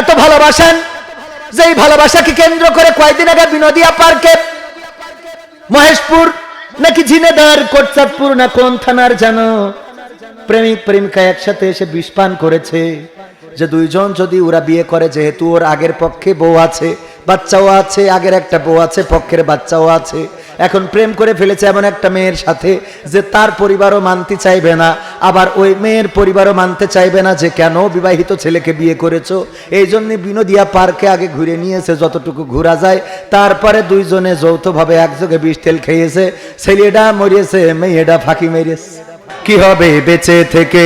এত ভালোবাসেন? যেই ভালোবাসাকে কেন্দ্র করে কয়েকদিন আগে বিনোদিয়া পার্কে, মহেশপুর নাকি ঝিনেদার কোটচাঁদপুর না কোন থানার জানো? প্রেমিক প্রেমিকা একসাথে এসে বিষপান করেছে। যে দুইজন যদি ওরা বিয়ে করে, যেহেতু ওর আগের পক্ষে বউ আছে, বাচ্চাও আছে, আগের একটা বউ আছে, পক্ষের বাচ্চাও আছে, এখন প্রেম করে ফেলেছে এমন একটা মেয়ের সাথে যে তার পরিবারও মানতে চাইবে না, আবার ওই মেয়ের পরিবারও মানতে চাইবে না যে কেন বিবাহিত ছেলেকে বিয়ে করেছ? এই জন্য বিনোদিয়া পার্কে আগে ঘুরে নিয়েছে যতটুকু ঘোরা যায়। তারপরে দুইজনে যৌথভাবে একযোগে বিষ তেল খেয়েছে। ছেলেটা মরিয়েছে, মেয়েটা ফাঁকি মেরেছে। কি হবে বেঁচে থেকে?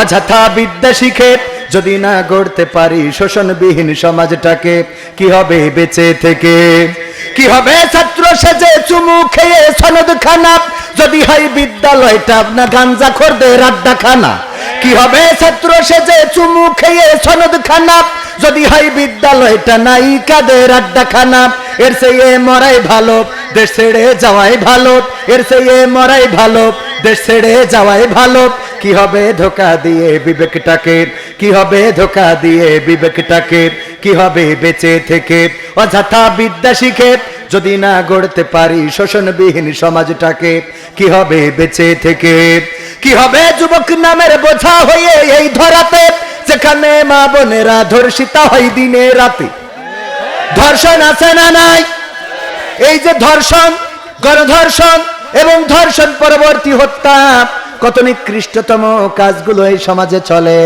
অযথা বিদ্যা শিখে যদি না গড়তে পারি শোষণবিহীন সমাজটাকে, কি হবে বেঁচে থেকে? কি হবে ছাত্র সেজে চুমু খেয়ে সনদ খানা যদি হয় বিদ্যালয়টা না গাঞ্জা খোরদের আড্ডা খানা কি হবে ছাত্র সেজে চুমু খেয়ে সনদ খানা যদি হয় বিদ্যালয়টা নাই কাদের আড্ডা খানা এর সেই মরাই ভালো, দেশ ছেড়ে যাওয়াই ভালো। এর সেই মরাই ভালো, দেশ ছেড়ে যাওয়াই ভালো। কি হবে ধোকা দিয়ে বিবেকটাকে? কি হবে ধোকা দিয়ে বিবেকটাকে? কি হবে বেঁচে থেকে? অযথা বিদ্যা শিখে যদি না গড়তে পারি শোষণবিহীন সমাজটাকে, কি হবে বেঁচে থেকে? কি হবে যুবক নামের বোঝা হয়ে এই ধরাতে? যেখানে মা বোনেরা ধর্ষিতা হয় দিনে রাতে। ধর্ষণ আছে না নাই? এই যে ধর্ষণ, গণধর্ষণ এবং ধর্ষণ পরবর্তী হত্যা কত নিকৃষ্টতম কাজগুলো এই সমাজে চলে।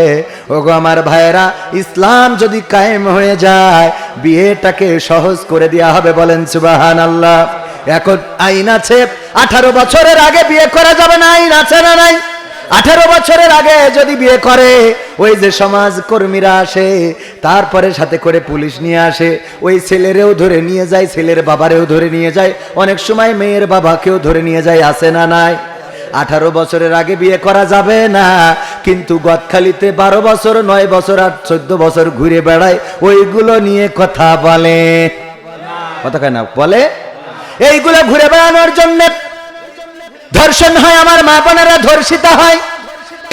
ওগো আমার ভাইয়েরা, ইসলাম যদি কায়েম হয়ে যায়, বিয়েটাকে সহজ করে দেওয়া হবে বলেন সুবাহান আল্লাহ এখন আইন আছে, আঠারো বছরের আগে বিয়ে করা যাবে না, আইন আছে না নাই? আঠারো বছরের আগে যদি বিয়ে করে, ওই যে সমাজ কর্মীরা আসে, তারপরে সাথে করে পুলিশ নিয়ে আসে, ওই ছেলেরেও ধরে নিয়ে যায়, ছেলের বাবারেও ধরে নিয়ে যায়, অনেক সময় মেয়ের বাবাকেও ধরে নিয়ে যায় আসে না নাই? আঠারো বছরের আগে বিয়ে করা যাবে না। কিন্তু গদখালিতে বারো বছর, নয় বছর আর চোদ্দ বছর ঘুরে বেড়ায়, ওইগুলো নিয়ে কথা বলে। কথা কয় না, বলে? এইগুলো ঘুরে বেড়ানোর জন্য ধর্ষণ হয়, আমার মা বোনেরা ধর্ষিত হয়।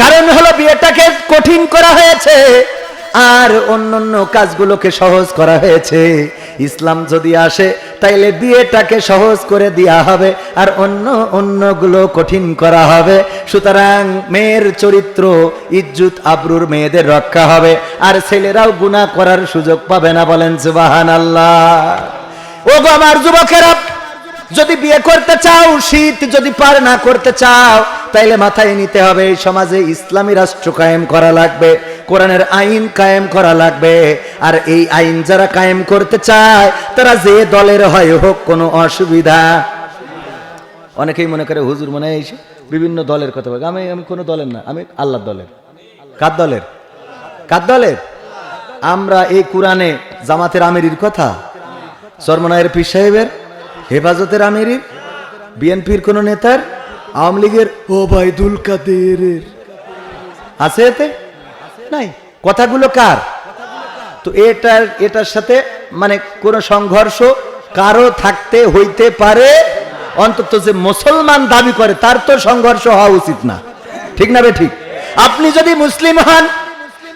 কারণ হলো বিয়েটাকে কঠিন করা হয়েছে, আর অন্যান্য কাজগুলোকে সহজ করা হয়েছে। ইসলাম যদি আসে, তাইলে বিয়েটাকে সহজ করে দেওয়া হবে আর অন্য অন্যগুলো কঠিন করা হবে। সুতরাং মেয়ের চরিত্র, ইজ্জুত আবরুর মেয়েদের রক্ষা হবে। আর ছেলেরাও গুণা করার সুযোগ পাবে না বলেন সুবাহান আল্লাহ ও আমার যুবকেরা যদি বিয়ে করতে চাও, শীত যদি পার না করতে চাও, তাইলে মাথায় নিতে হবে সমাজে ইসলামী রাষ্ট্র কায়েম করা লাগবে, কোরআনের আইন কায়েম করা লাগবে। আর এই আইন যারা কায়েম করতে চায়, তারা যে দলের হয় হোক, কোনো অসুবিধা। অনেকেই মনে করে, হুজুর মনে হয় বিভিন্ন দলের কথা বলে। আমি আমি কোনো দলের না, আমি আল্লাহ দলের। কার দলের? কার দলের? আমরা এই কোরআনে জামাতের আমিরির কথা, সরমনায়ের পীর সাহেবের হেফাজতের আমিরির বিএনপির কোন নেতার আওয়ামী লীগের। ও ভাই দুল কাদের আছে এতে? নাই। কথাগুলো কার? তো এটার এটার সাথে মানে কোন সংঘর্ষ কারও থাকতে হইতে পারে? অন্তত যে মুসলমান দাবি করে তার তো সংঘর্ষ হওয়া উচিত না। ঠিক না বে ঠিক? আপনি যদি মুসলিম হন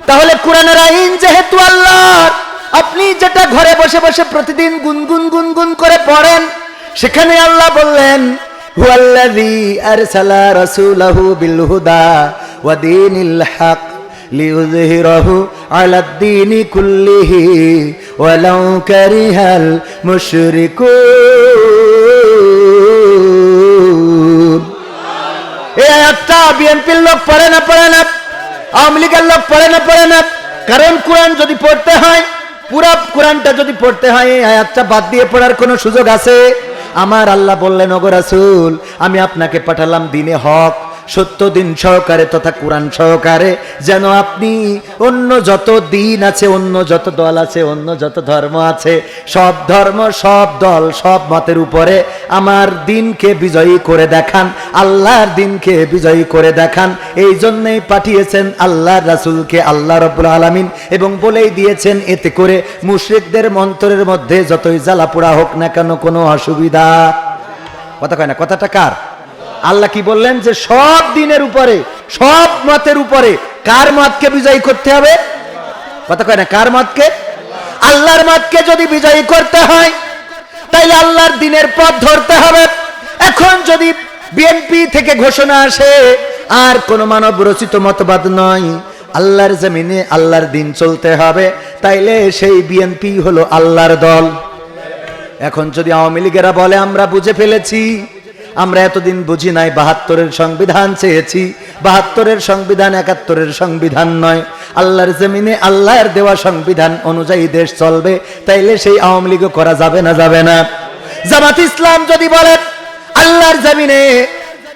তাহলে কোরআনের আইন যেহেতু আল্লাহর আপনি যেটা ঘরে বসে বসে প্রতিদিন গুনগুন গুনগুন করে পড়েন সেখানে আল্লাহ বললেন কুল্লিহি বিএনপির লোক পড়ে না পড়ে না, আওয়ামী লীগের লোক পড়ে না পড়ে না। কারণ কোরআন যদি পড়তে হয়, পুরা কোরআনটা যদি পড়তে হয় আয়াতটা বাদ দিয়ে পড়ার কোনো সুযোগ আছে? আমার আল্লাহ বললেন ওগো রাসুল আমি আপনাকে পাঠালাম দিনে হক। সত্য দিন সহকারে তথা কোরআন সহকারে, যেন আপনি অন্য যত দিন আছে, অন্য যত দল আছে, অন্য যত ধর্ম আছে, সব ধর্ম, সব দল, সব মতের উপরে আমার দিনকে বিজয়ী করে দেখান, আল্লাহর দিনকে বিজয়ী করে দেখান। এই জন্যই পাঠিয়েছেন আল্লাহর রাসূলকে, আল্লাহ রব্বুল আলামিন, এবং বলেই দিয়েছেন এতে করে মুশরিকদের মন্তরের মধ্যে যতই জ্বালা পোড়া হোক না কেন কোনো অসুবিধা। কথা কয় না, কথাটা কার? আল্লাহ কি বললেন যে সব দিনের উপরে, সব মতের উপরে কার মতকে বিজয়ী করতে হবে? কথা কয় না, কার মতকে? আল্লাহর মতকে যদি বিজয়ী করতে হয়, তাইলে আল্লাহর দিনের পথ ধরতে হবে। এখন যদি বিএনপি থেকে ঘোষণা আসে, আর কোন মানব রচিত মতবাদ নয়, আল্লাহর জমিনে আল্লাহর দিন চলতে হবে, তাইলে সেই বিএনপি হলো আল্লাহর দল। এখন যদি আওয়ামী লীগেরা বলে, আমরা বুঝে ফেলেছি আমরা এতদিন বুঝি নাই, বাহাত্তরের সংবিধান চেয়েছি। বাহাত্তরের সংবিধান একাত্তরের সংবিধান নয়। আল্লাহর জমিনে আল্লাহর দেওয়া সংবিধান অনুযায়ী দেশ চলবে, তাইলে সেই আওয়ামী লীগও করা যাবে না যাবে না। জামাত ইসলাম যদি বলেন আল্লাহর জমিনে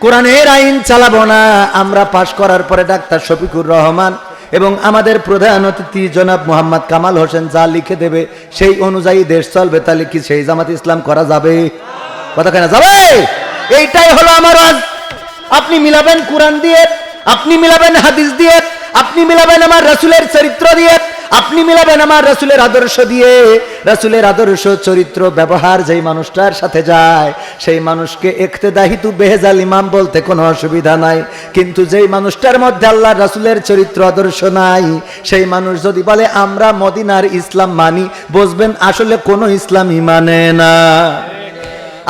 কোরআনের আইন চালাবো না, আমরা পাশ করার পরে ডাক্তার শফিকুর রহমান এবং আমাদের প্রধান অতিথি জনাব মোহাম্মদ কামাল হোসেন যা লিখে দেবে, সেই অনুযায়ী দেশ চলবে, তাহলে কি সেই জামাত ইসলাম করা যাবে? কথা কেনা যাবে? এইটাই হলো আমার আজ আপনি মিলাবেন কোরআন দিয়ে, আপনি মিলাবেন হাদিস দিয়ে, আপনি মিলাবেন আমার রাসুলের চরিত্র দিয়ে, আপনি মিলাবেন আমার রাসুলের আদর্শ দিয়ে। রাসুলের আদর্শ চরিত্র ব্যবহার যেই মানুষটার সাথে যায়, সেই মানুষকে একতে দাহিতু বেহেজাল ইমাম বলতে কোনো অসুবিধা নাই। কিন্তু যেই মানুষটার মধ্যে আল্লাহ রাসুলের চরিত্র আদর্শ নাই, সেই মানুষ যদি বলে, আমরা মদিনার ইসলাম মানি বুঝবেন আসলে কোনো ইসলামই মানে না।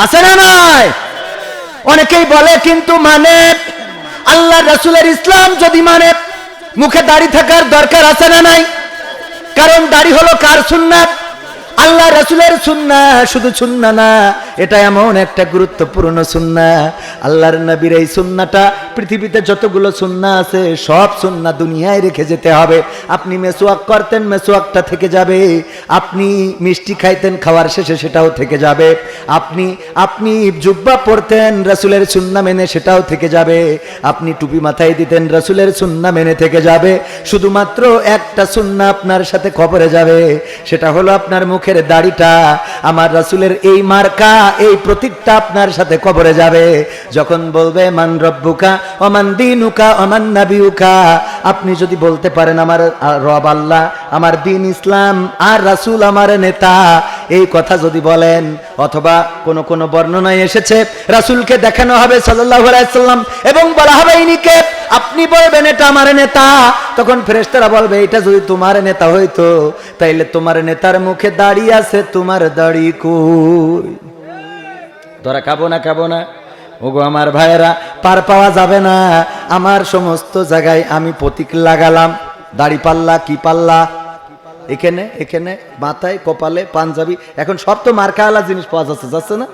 আছে না নাই? অনেকেই বলে, কিন্তু মানে? আল্লাহ রাসুলের ইসলাম যদি মানে মুখে দাড়ি থাকার দরকার আছে না নাই? কারণ দাড়ি হলো কার সুন্নাত? আল্লাহ রাসুলের সুন্না শুধু সুন্না না, এটা এমন একটা গুরুত্বপূর্ণ সুন্না। আল্লাহর নবীর এই সুন্নাটা পৃথিবীতে যতগুলো সুন্না আছে, সব সুন্না দুনিয়ায় রেখে যেতে হবে। আপনি মেসোয়াক করতেন মেসোয়াকটা থেকে যাবে। আপনি মিষ্টি খাইতেন, খাওয়ার শেষে সেটাও থেকে যাবে। আপনি আপনি জুব্বা পরতেন রাসুলের সুন্না মেনে সেটাও থেকে যাবে। আপনি টুপি মাথায় দিতেন, রাসুলের সুন্না মেনে থেকে যাবে। শুধুমাত্র একটা সুন্না আপনার সাথে খবরে যাবে। সেটা হলো আপনার মুখের দাড়িটা। আমার রাসুলের এই মার্কা, এই প্রতীকটা আপনার সাথে কবরে যাবে। যখন বলবে, মান রব্বুকা অমান দিনুকা অমান নাবিউকা। আপনি যদি বলতে পারেন আমার রব আল্লাহ, আমার দিন ইসলাম, আর রাসুল আমার নেতা, এই কথা যদি বলেন, অথবা কোন কোন বর্ণনায় এসেছে, রাসুলকে দেখানো হবে সাল্লাল্লাহু আলাইহি সাল্লাম, এবং বলা হবে ইনিকে আপনি বলবেন এটা আমার নেতা। তখন ফেরেশতারা বলবে, এটা যদি তোমার নেতা হইতো, তাইলে তোমার নেতার মুখে দাঁড়িয়ে আছে, তোমার দাড়ি কই? তোরা খাব না খাব না। ওগো আমার ভাইয়েরা, পার পাওয়া যাবে না। আমার সমস্ত জায়গায় আমি প্রতীক লাগালাম। দাড়ি পাল্লা, কি পাল্লা? এখানে এখানে, মাথায়, কপালে, পাঞ্জাবি। এখন সব তো মার্কাওয়ালা জিনিস পাওয়া যাচ্ছে যাচ্ছে না?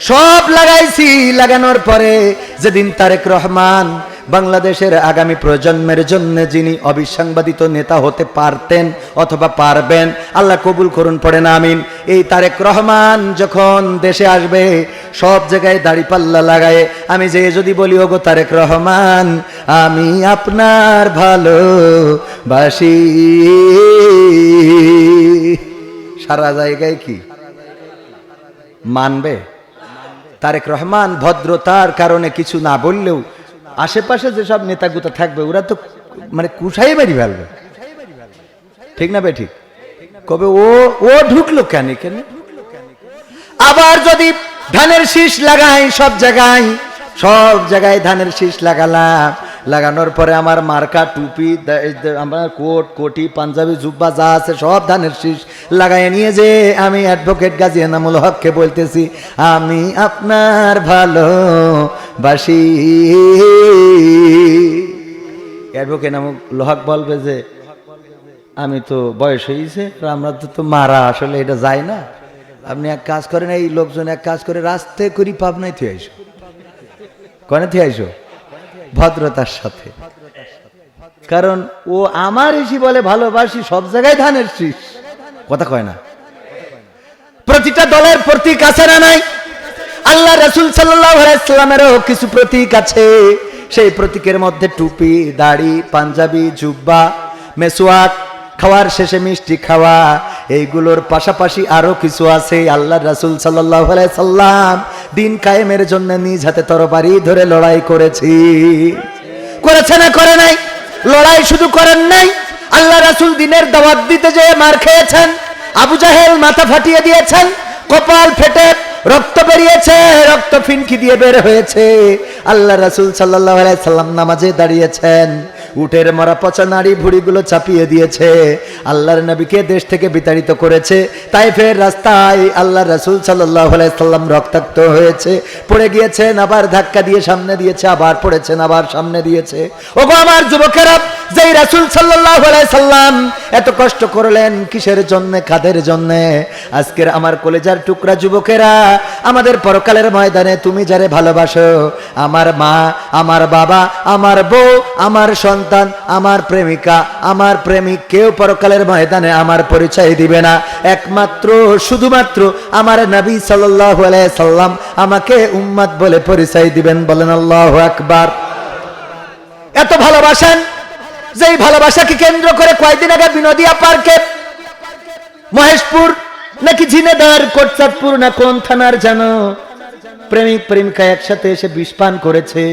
সব লাগাইছি, লাগানোর পরে যেদিন তারেক রহমান বাংলাদেশের আগামী প্রজন্মের জন্য যিনি অবিসংবাদিত নেতা হতে পারতেন অথবা পারবেন, আল্লাহ কবুল করুন, পড়েন, আমিন। এই তারেক রহমান যখন দেশে আসবে, সব জায়গায় দাড়ি পাল্লা লাগায়, আমি যে যদি বলি, ওগো তারেক রহমান, আমি আপনার ভালো বাসি সারা জায়গায় কি? মানবে? তারেক রহমান ভদ্রতার কারণে কিছু না বললেও আশেপাশে যেসব নেতাগুতা থাকবে, ওরা তো মানে কুসাই বাড়ি ফেলবে। ঠিক না বে ঠিক? কবে ও ও ঢুকলো কেন কেন আবার যদি ধানের শীষ লাগাই সব জায়গায় সব জায়গায় ধানের শীষ লাগালাম, লাগানোর পরে আমার মার্কা, টুপি আমার কোট, কোটি, পাঞ্জাবি, জুব্বা যা আছে সব ধানের শীষ লাগাই নিয়ে যে আমি অ্যাডভোকেট গাজী এনামুল হককে বলতেছি, আমি আপনার ভালো বাসি। অ্যাডভোকেট এনামুল হক বলবে যে, আমি তো বয়স হয়েছে আমরা তো তো মারা, আসলে এটা যায় না। আপনি এক কাজ করেন, এই লোকজন এক কাজ করে রাস্তায় করি পাবনায় থুয়ে আইসো। কনে থুয়ে আইসো? ভদ্রতার সাথে। কারণ ও আমার এসি বলে, ভালোবাসি, সব জায়গায় ধানের শীষ। কথা কয় না। প্রতিটা দলের প্রতীক আছে না নাই? আল্লাহ রসুল সাল্লামেরও কিছু প্রতীক আছে। সেই প্রতীকের মধ্যে টুপি, দাড়ি, পাঞ্জাবি, জুব্বা, মেসোয়াক, খাওয়ার শেষে মিষ্টি খাওয়া, এইগুলোর পাশাপাশি আরও কিছু আছে। আল্লাহ রাসুল সাল্লাম দিন কায়েমের জন্য নিজ হাতে তরবারি ধরে লড়াই করেছি। করেছে না করে নাই? লড়াই শুধু করেন নাই? আল্লাহ রাসুল দিনের দাওয়াত দিতে যেয়ে মার খেয়েছেন, আবু জাহেল মাথা ফাটিয়ে দিয়েছেন, কপাল ফেটে রক্ত বেরিয়েছে, রক্ত ফিনকি দিয়ে বের হয়েছে। আল্লাহ রাসুল সাল্লাহ সাল্লাম নামাজে দাঁড়িয়েছেন। উটের মরা পচা নাড়ি ভুড়িগুলো চাপিয়ে দিয়েছে। আল্লাহর নবীকে দেশ থেকে বিতাড়িত করেছে। তাই ফের রাস্তায় আল্লাহ রাসূল আলাইহি সাল্লাম রক্তাক্ত হয়েছে। পড়ে গিয়েছেন, আবার ধাক্কা দিয়ে সামনে দিয়েছে, আবার পড়েছেন, আবার সামনে দিয়েছে। ওগো আমার যুবকেরা যেই রাসূল আলাইহি সাল্লাম এত কষ্ট করলেন কিসের জন্য, কাদের জন্য? আজকের আমার কলেজার টুকরা যুবকেরা, আমাদের পরকালের ময়দানে তুমি যারে ভালোবাসো, আমার মা, আমার বাবা, আমার বউ, আমার সন্তান, আমার প্রেমিকা, আমার প্রেমিক কেউ পরকালের ময়দানে আমার পরিচয় দিবে না। একমাত্র, শুধুমাত্র আমার নবী আলাইহি সাল্লাম আমাকে উম্মাদ বলে পরিচয় দিবেন বলেন আল্লাহ আকবার। এত ভালোবাসেন? যেই ভালোবাসাকে কেন্দ্র করে কয়েকদিন আগে বিনোদিয়া পার্কে, মহেশপুর, নাকি ঝিনেদার কোটচাঁদপুর না কোন থানার জানো? প্রেমিক প্রেমিকা একসাথে এসে বিষ করেছে।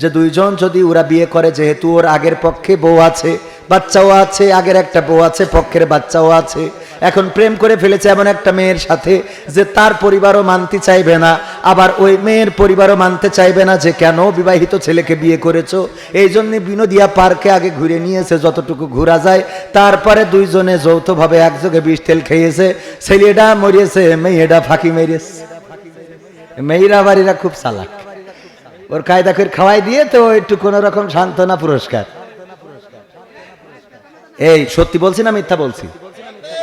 যে দুইজন যদি ওরা বিয়ে করে, যেহেতু ওর আগের পক্ষে বউ আছে, বাচ্চাও আছে, আগের একটা বউ আছে, পক্ষের বাচ্চাও আছে, এখন প্রেম করে ফেলেছে এমন একটা মেয়ের সাথে যে তার পরিবারও মানতে চাইবে না, আবার ওই মেয়ের পরিবারও মানতে চাইবে না যে কেন বিবাহিত ছেলেকে বিয়ে করেছ? এই জন্য বিনোদিয়া পার্কে আগে ঘুরে নিয়েছে যতটুকু ঘোরা যায়। তারপরে দুইজনে যৌথভাবে একযোগে বিষ তেল খেয়েছে। ছেলেটা মরিয়েছে, মেয়েটা ফাঁকি মেরেছে। মেয়েরা বাড়িরা খুব চালাক। ওর কায়দা করে খাওয়াই দিয়ে তো একটু কোন রকম সান্ত্বনা পুরস্কার। এই, সত্যি বলছি না মিথ্যা বলছি?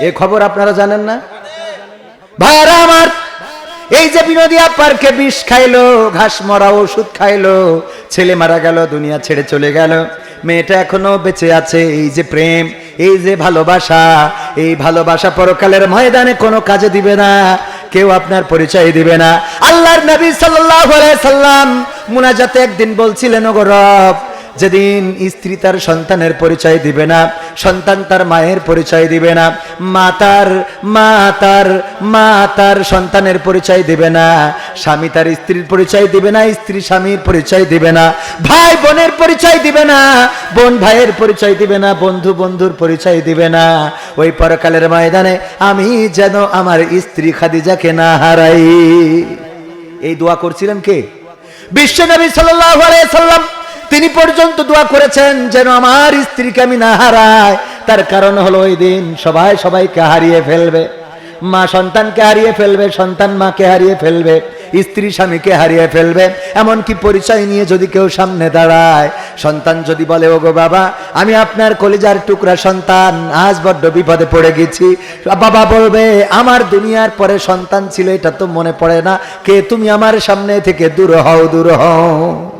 এই খবর আপনারা জানেন না? ভাইরা আমার, এই যে বিনোদিয়া পার্কে বিষ খাইলো, ঘাস মরা ওষুধ খাইলো, ছেলে মারা গেল, দুনিয়া ছেড়ে চলে গেল, মেয়েটা এখনও বেঁচে আছে, এই যে প্রেম, এই যে ভালোবাসা, এই ভালোবাসা পরকালের ময়দানে কোনো কাজে দিবে না। কেউ আপনার পরিচয় দিবে না। আল্লাহর নবী আলাইহি সাল্লাম মুনাজাতে একদিন বলছিলেন ওগো রব যেদিন স্ত্রী তার সন্তানের পরিচয় দিবে না, সন্তান তার মায়ের পরিচয় দিবে না, মা তার মা তার মা তার সন্তানের পরিচয় দিবে না, স্বামী তার স্ত্রীর পরিচয় দিবে না, স্ত্রী স্বামীর পরিচয় দিবে না, ভাই বোনের পরিচয় দিবে না, বোন ভাইয়ের পরিচয় দিবে না, বন্ধু বন্ধুর পরিচয় দিবে না, ওই পরকালের ময়দানে আমি যেন আমার স্ত্রী খাদিজাকে না হারাই। এই দোয়া করছিলেন কে? সাল্লাল্লাহু আলাইহি সাল্লাম তিনি পর্যন্ত দোয়া করেছেন, যেন আমার স্ত্রীকে আমি না হারাই। তার কারণ হলো ওই দিন সবাই সবাইকে হারিয়ে ফেলবে। মা সন্তানকে হারিয়ে ফেলবে, সন্তান মাকে হারিয়ে ফেলবে, স্ত্রী স্বামীকে হারিয়ে ফেলবে। এমনকি পরিচয় নিয়ে যদি কেউ সামনে দাঁড়ায়, সন্তান যদি বলে, ওগো বাবা, আমি আপনার কলিজার টুকরা সন্তান, আজ বড্ড বিপদে পড়ে গেছি। বাবা বলবে, আমার দুনিয়ার পরে সন্তান ছিল, এটা তো মনে পড়ে না। কে তুমি আমার সামনে থেকে দূর হও দূর হও।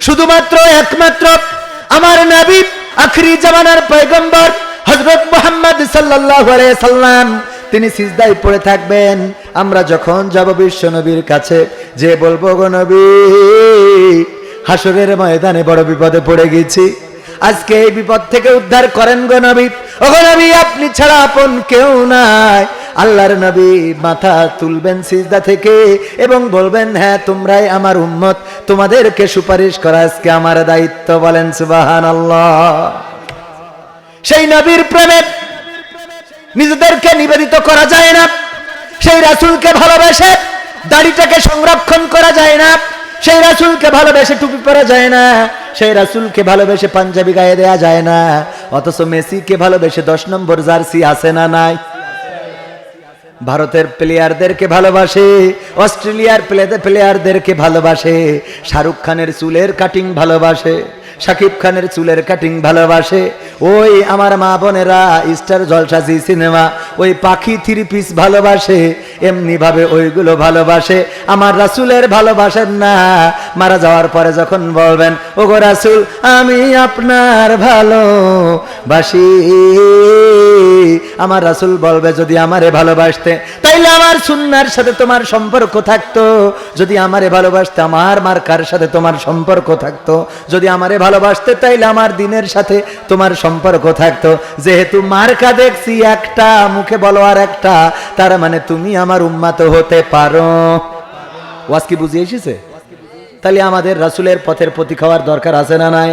শুধুমাত্র একমাত্র আমার নবী আখরি জামানার পয়গম্বর হযরত মুহাম্মদ সাল্লাম। তিনি সিজদায় পড়ে থাকবেন। আমরা যখন যাব বিশ্ব নবীর কাছে, যে বলব, গো নবী হাসরের ময়দানে বড় বিপদে পড়ে গেছি। আজকে এই বিপদ থেকে উদ্ধার করেন গো নবী। ও গো নবী, আপনি ছাড়া আপন কেউ নাই। আল্লাহর নবী মাথা তুলবেন সিজদা থেকে এবং বলবেন হ্যাঁ তোমরাই আমার উম্মত। তোমাদেরকে সুপারিশ করা আজকে আমার দায়িত্ব। বলেন সুবাহান আল্লাহ সেই নবীর প্রেমে নিজেদেরকে নিবেদিত করা যায় না। সেই রাসূলকে ভালোবেসে দাড়িটাকে সংরক্ষণ করা যায় না। সেই রাসুলকে ভালোবেসে টুপি পরা যায় না। সেই রাসুলকে ভালোবেসে পাঞ্জাবি গায়ে দেয়া যায় না। অথচ মেসিকে ভালোবেসে দশ নম্বর জার্সি আছে না নাই? ভারতের প্লেয়ারদেরকে ভালোবাসে, অস্ট্রেলিয়ার প্লেয়ারদেরকে ভালোবাসে, শাহরুখ খানের চুলের কাটিং ভালোবাসে, শাকিব খানের চুলের কাটিং ভালোবাসে, ওই আমার মা বোনেরা, স্টার জলসাজি সিনেমা, ওই পাখি থ্রি পিস ভালোবাসে, এমনিভাবে ওইগুলো ভালোবাসে, আমার রাসুলের ভালোবাসেন না, মারা যাওয়ার পরে যখন বলবেন, ওগো রাসুল, আমি আপনার ভালো বাসি আমার রাসুল বলবে যদি আমারে ভালোবাসতে, তাইলে আমার সুন্নার সাথে তোমার সম্পর্ক থাকতো। যদি আমারে ভালোবাসতে, আমার মার্কার সাথে তোমার সম্পর্ক থাকতো। যদি আমারে ভালোবাসতে, তাইলে আমার দিনের সাথে তোমার সম্পর্ক থাকতো। যেহেতু মার্কা দেখছি একটা, মুখে বলো আর একটা, তার মানে তুমি আমার উম্মাত হতে পারো। ওয়াজ কি বুঝিয়ে এসেছে? তাহলে আমাদের রাসুলের পথের প্রতি খাওয়ার দরকার আছে না নাই?